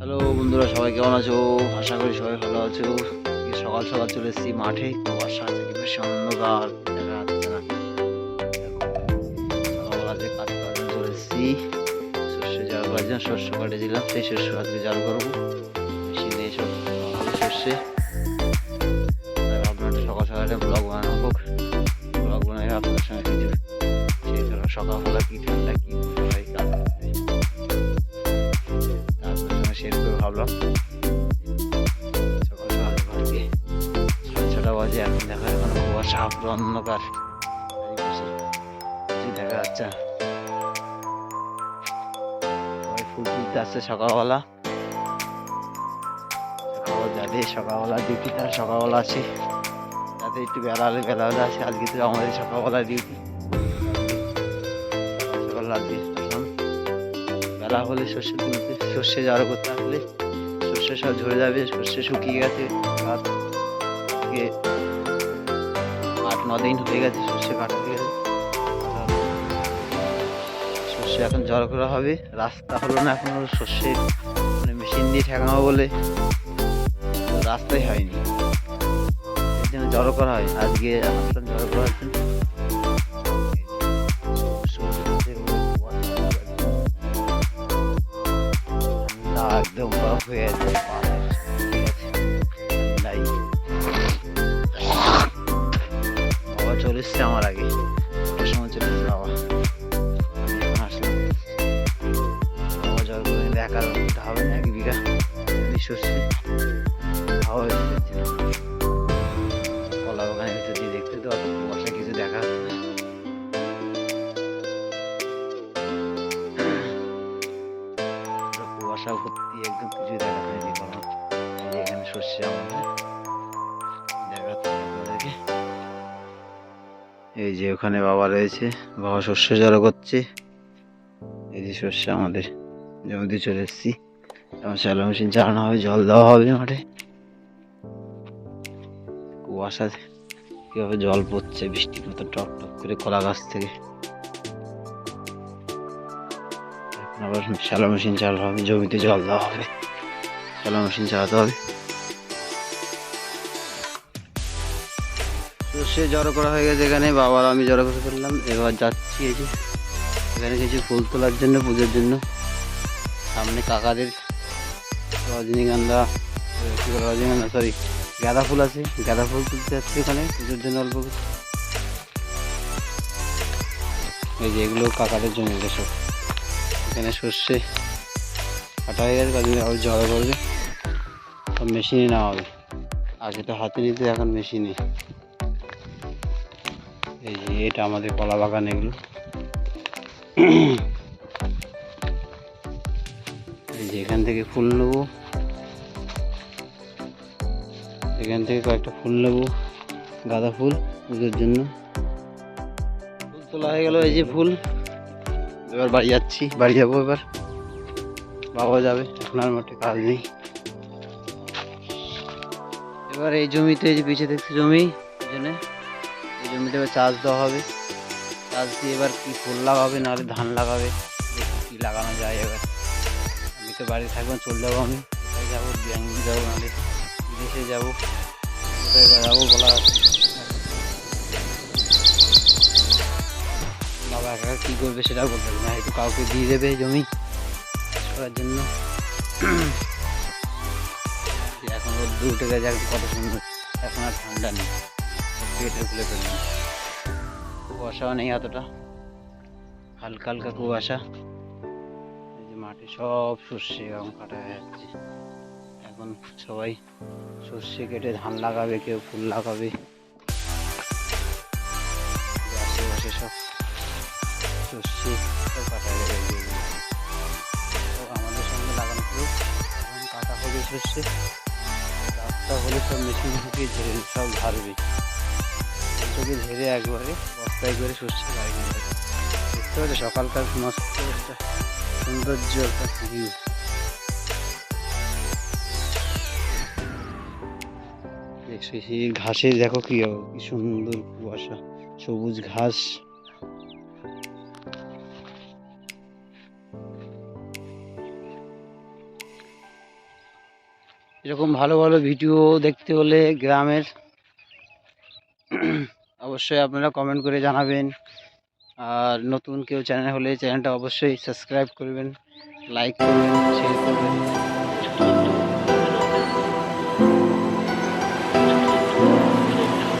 Hello বন্ধুরা, সবাই কেমন আছো? আশা করি সবাই ভালো আছো। সকাল সকাল চলে এসেছি মাঠে। কুয়াশা আছে কি অন্ধকার, দেখা যাচ্ছে না। কাজ চলে এসেছি, সর্ষে জাল করার জন্য শস্য কাটেছিলাম, সেই শস্য আজকে জাল করব। মেশিনে এসব সর্ষে। তাই সকাল সকালে ব্লগ বানানো হোক ব্লগ বানাই আপনার সঙ্গে সেই ধরো সকালবেলা কি ঠান্ডা কি ভাবলাম। এখন দেখা এখন কুয়াশা অন্ধকার। দেখা যাচ্ছে। সকালবেলা। সকালবেলা যাদের সকালবেলা ডিউটি তার সকালবেলা আছে। একটু বেলা হলে আছে, আজকে তো আমাদের সকালবেলা ডিউটি সকাল আজকে আসলাম হলে সর্ষে তুলতে, সর্ষে জড়ো করতে আসলে সর্ষে সব ঝরে যাবে, সর্ষে শুকিয়ে গেছে থেকে আট, ন দিন হয়ে গেছে সর্ষে কাটা হয়ে গেছে। সর্ষে এখন জড়ো করা হবে, রাস্তা হলো না এখন সর্ষে মানে মেশিন দিয়ে ঠেকানো বলে রাস্তাই হয়নি। এর জন্য জড়ো করা হয়, আজকে আসলাম জড়ো করার জন্য একদম বরফ হয়ে আছে ঠান্ডাই বাবা চলে এসছে আমার আগে সময় চলে এসছে বাবা আসলাম বাবা এক বিঘা সর্ষে এই যে সর্ষে ওখানে বাবা রয়েছে, বাবা শস্য জড়ো করছে। এই যে শস্য আমাদের জমিতে চলে এসেছি। এখন শ্যালো মেশিন চালানো হবে, জল দেওয়া হবে মাঠে। কুয়াশা কীভাবে জল পড়ছে, বৃষ্টির মতো টক টক করে কলা গাছ থেকে। এখন আবার শ্যালো মেশিন চালানো হবে, জমিতে জল দেওয়া হবে। শ্যালো মেশিন চালাতে হবে। তো সে জড়ো করা হয়ে গেছে এখানে বাবার আমি জড়ো করে ফেললাম। এবার যাচ্ছি এই যে, এখানে কিছু ফুল তোলার জন্য, পুজোর জন্য। সামনে কাকাদের রজনীগন্ধা রজনীগন্ধা? সরি গাঁদা ফুল আছে। গাঁদা ফুল তুলতে যাচ্ছি ওখানে পুজোর জন্য অল্প কিছু। এই যে এগুলো কাকাদের জন্য সব। এখানে সর্ষে কাটা হয়ে গেছে কাজে আবার জড়ো করবে মেশিনে নেওয়া হবে। আগে তো হাতে নিতে, এখন মেশিনে। এই যে এটা আমাদের কলা বাগান এগুলো। এই যে এখান থেকে ফুল নেব। এখান থেকে কয়েকটা ফুল নেব। গাঁদা ফুল, পুজোর জন্য। ফুল তোলা হয়ে গেল, এই যে ফুল। এবার বাড়ি যাচ্ছি, বাড়ি যাব এবার। বাবা যাবে এখন আর মাঠে কাজ নেই। এবার এই জমিতে যে পিছিয়ে দেখছি জমি এখানে এই জমিতে এবার চাষ দেওয়া হবে। চাষ দিয়ে এবার কি ফুল লাগাবে, নাহলে ধান লাগাবে, দেখি কি লাগানো যায় এবার। আমি তো বাড়ি থাকব, চলে যাব আমি। যাব ব্যাঙ্গি যাব, নাহলে বিদেশে যাব। কোথায় যাব বলা বাবা একা কী করবে সেটা বলতে না, একটু কাউকে দিয়ে দেবে জমি। করার জন্য। এখন রোদ্দু উঠে গেছে কত সুন্দর। এখন আর ঠান্ডা নেই। পেটে খুলে ফেললাম কুয়াশাও নেই এতটা। হালকা হালকা কুয়াশা। এই যে মাঠে সব সর্ষে এখন কাটা হয়ে যাচ্ছে। এখন সবাই সর্ষে কেটে ধান লাগাবে, কেউ ফুল লাগাবে। আশেপাশে সব সর্ষে কাটা গেছে। লাগানো পুরো এখন কাটা হবে সর্ষে রাস্তা হলে সব মেশিন থেকে ঝেড়ে সব ঝাড়বে থেকে ঝেড়ে একবারে বস্তায় করে সর্ষে গাড়ি নিয়ে দেখতে পাচ্ছ, সকালকার মস্ত একটা সৌন্দর্য একটা ভিউ সেই ঘাসে দেখো কি সুন্দর কুয়াশা। সবুজ ঘাস। এরকম ভালো ভালো ভিডিও দেখতে হলে গ্রামের, অবশ্যই আপনারা কমেন্ট করে জানাবেন। আর নতুন কেউ চ্যানেল হলে চ্যানেলটা অবশ্যই সাবস্ক্রাইব করবেন লাইক করবেন শেয়ার করবেন।